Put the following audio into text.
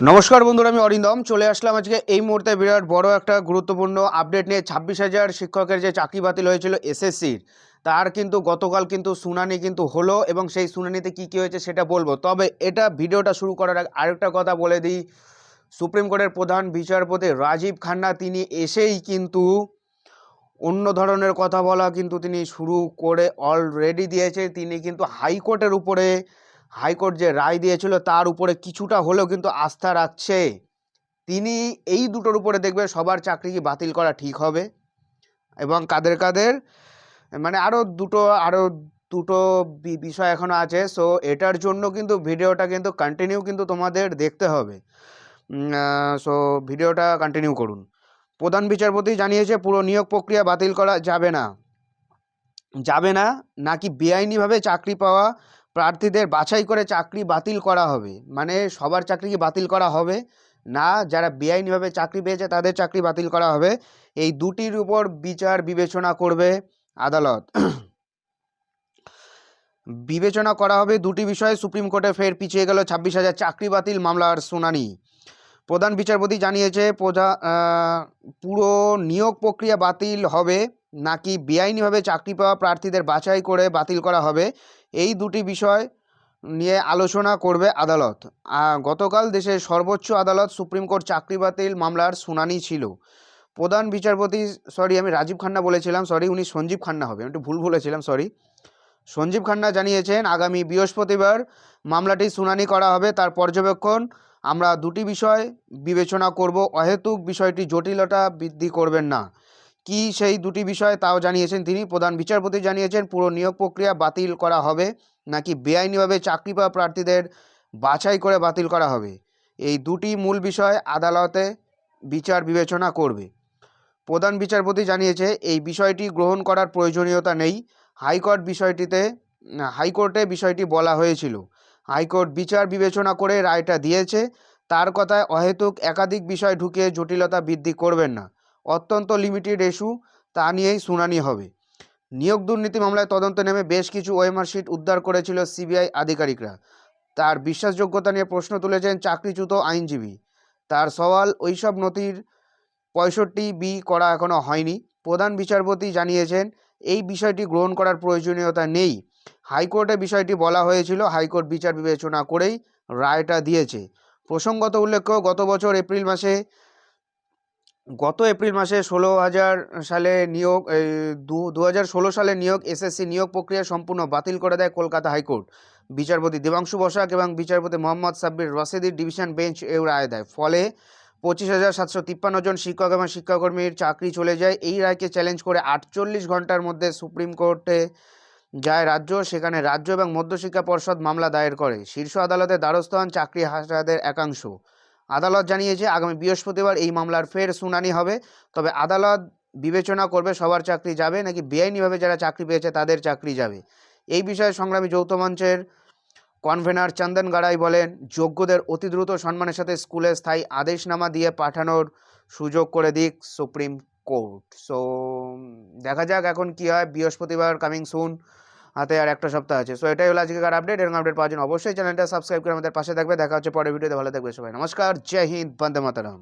নমস্কার বন্ধুরা, আমি অরিন্দম। চলে আসলাম আজকে এই মুহূর্তে বিরাট বড় একটা গুরুত্বপূর্ণ আপডেট নিয়ে। ছাব্বিশ হাজার শিক্ষকের যে চাকরি বাতিল হয়েছিল এসএসসির, তার কিন্তু গতকাল কিন্তু শুনানি কিন্তু হলো এবং সেই শুনানিতে কি কি হয়েছে সেটা বলব। তবে এটা ভিডিওটা শুরু করার আগে আরেকটা কথা বলে দিই। সুপ্রিম কোর্টের প্রধান বিচারপতি রাজীব খান্না, তিনি এসেই কিন্তু অন্য ধরনের কথা বলা কিন্তু তিনি শুরু করে অলরেডি দিয়েছে। তিনি কিন্তু হাইকোর্টের উপরে হাইকোর্ট যে রায় দিয়েছিল তার উপরে কিছুটা হলেও কিন্তু আস্থা রাখছে। তিনি এই দুটোর উপরে দেখবে সবার চাকরি কি বাতিল করা ঠিক হবে এবং কাদের কাদের? মানে আরও দুটো আরও দুটো বিষয় এখনও আছে। সো এটার জন্য কিন্তু ভিডিওটা কিন্তু কন্টিনিউ কিন্তু তোমাদের দেখতে হবে। সো ভিডিওটা কন্টিনিউ করুন। প্রধান বিচারপতি জানিয়েছে, পুরো নিয়োগ প্রক্রিয়া বাতিল করা যাবে না। যাবে না, নাকি বেআইনিভাবে চাকরি পাওয়া প্রার্থীদের বাছাই করে চাকরি বাতিল করা হবে। মানে সবার চাকরি কি বাতিল করা হবে? না, যারা বেআইনিভাবে চাকরি পেয়েছে তাদের চাকরি বাতিল করা হবে। এই দুটির উপর বিচার বিবেচনা করবে আদালত। বিবেচনা করা হবে দুটি বিষয়ে। সুপ্রিম কোর্টে ফের পিছিয়ে গেল ছাব্বিশ হাজার চাকরি বাতিল মামলার শুনানি। প্রধান বিচারপতি জানিয়েছে প্রধা পুরো নিয়োগ প্রক্রিয়া বাতিল হবে নাকি বেআইনিভাবে চাকরি পাওয়া প্রার্থীদের বাছাই করে বাতিল করা হবে, এই দুটি বিষয় নিয়ে আলোচনা করবে আদালত। গতকাল দেশের সর্বোচ্চ আদালত সুপ্রিম কোর্ট চাকরি বাতিল মামলার শুনানি ছিল। প্রধান বিচারপতি, সরি, আমি রাজীব খান্না বলেছিলাম, সরি, উনি সঞ্জীব খান্না হবে একটু ভুল বলেছিলাম, সরি। সঞ্জীব খান্না জানিয়েছেন, আগামী বৃহস্পতিবার মামলাটি শুনানি করা হবে, তার পর্যবেক্ষণ আমরা দুটি বিষয় বিবেচনা করব। অহেতুক বিষয়টি জটিলতা বৃদ্ধি করবেন না। কি সেই দুটি বিষয় তাও জানিয়েছেন তিনি। প্রধান বিচারপতি জানিয়েছেন, পুরো নিয়োগ প্রক্রিয়া বাতিল করা হবে নাকি বেআইনিভাবে চাকরি পাওয়া প্রার্থীদের বাছাই করে বাতিল করা হবে? এই দুটি মূল বিষয় আদালতে বিচার বিবেচনা করবে। প্রধান বিচারপতি জানিয়েছে, এই বিষয়টি গ্রহণ করার প্রয়োজনীয়তা নেই। হাইকোর্ট বিষয়টিতে, হাইকোর্টে বিষয়টি বলা হয়েছিল। হাইকোর্ট বিচার বিবেচনা করে রায়টা দিয়েছে। তার কথায় অহেতুক একাধিক বিষয় ঢুকিয়ে জটিলতা বৃদ্ধি করবেন না। অত্যন্ত লিমিটেড ইস্যু তা নিয়েই শুনানি হবে। নিয়োগ দুর্নীতি মামলায় তদন্ত নেমে বেশ কিছু ওএমআর শিট উদ্ধার করেছিল সিবিআই আধিকারিকরা। তার বিশ্বাসযোগ্যতা নিয়ে প্রশ্ন তুলেছেন চাকরিচ্যুত আইনজীবী। তার সওয়াল, ওইসব নথির পঁয়ষট্টি বি করা এখনও হয়নি। প্রধান বিচারপতি জানিয়েছেন, এই বিষয়টি গ্রহণ করার প্রয়োজনীয়তা নেই। হাইকোর্টে বিষয়টি বলা হয়েছিল, হাইকোর্ট বিচার বিবেচনা করেই রায়টা দিয়েছে। প্রসঙ্গত উল্লেখ্য, গত বছর এপ্রিল মাসে, গত এপ্রিল মাসে ষোলো হাজার সালে নিয়োগ দু ষোলো সালে নিয়োগ, এসএসসি নিয়োগ প্রক্রিয়া সম্পূর্ণ বাতিল করে দেয় কলকাতা হাইকোর্ট। বিচারপতি দেবাংশু বসাক এবং বিচারপতি মোহাম্মদ সাব্বির রশিদির ডিভিশন বেঞ্চ এও রায় দেয়। ফলে পঁচিশ হাজার সাতশো তিপ্পান্ন জন শিক্ষক এবং শিক্ষাকর্মীর চাকরি চলে যায়। এই রায়কে চ্যালেঞ্জ করে আটচল্লিশ ঘণ্টার মধ্যে সুপ্রিম কোর্টে যায় রাজ্য, সেখানে রাজ্য এবং মধ্যশিক্ষা পর্ষদ মামলা দায়ের করে। শীর্ষ আদালতে দ্বারস্থ হন চাকরি হারাদের একাংশ। আদালত জানিয়েছে, আগামী বৃহস্পতিবার এই মামলার ফের শুনানি হবে। তবে আদালত বিবেচনা করবে সবার চাকরি যাবে, নাকি বেআইনিভাবে যারা চাকরি পেয়েছে তাদের চাকরি যাবে। এই বিষয়ে সংগ্রামী যৌথ মঞ্চের কনভেনার চন্দন গাড়াই বলেন, যোগ্যদের অতি দ্রুত সম্মানের সাথে স্কুলে স্থায়ী আদেশনামা দিয়ে পাঠানোর সুযোগ করে দিক সুপ্রিম কোর্ট। সো, দেখা যাক এখন কি হয়। বৃহস্পতিবার কামিং সুন। হাতে আর একটা সপ্তাহ আছে। সো এটাই হলো আজকের আপডেট এবং আপডেট পাওয়ার জন্য অবশ্যই চ্যানেলটা সাবস্ক্রাইব করে আমাদের পাশে থাকবে। দেখা হচ্ছে পরের ভিডিওতে ভালো থাকবে সবাই। নমস্কার। জয় হিন্দ। বন্দে মাতারাম।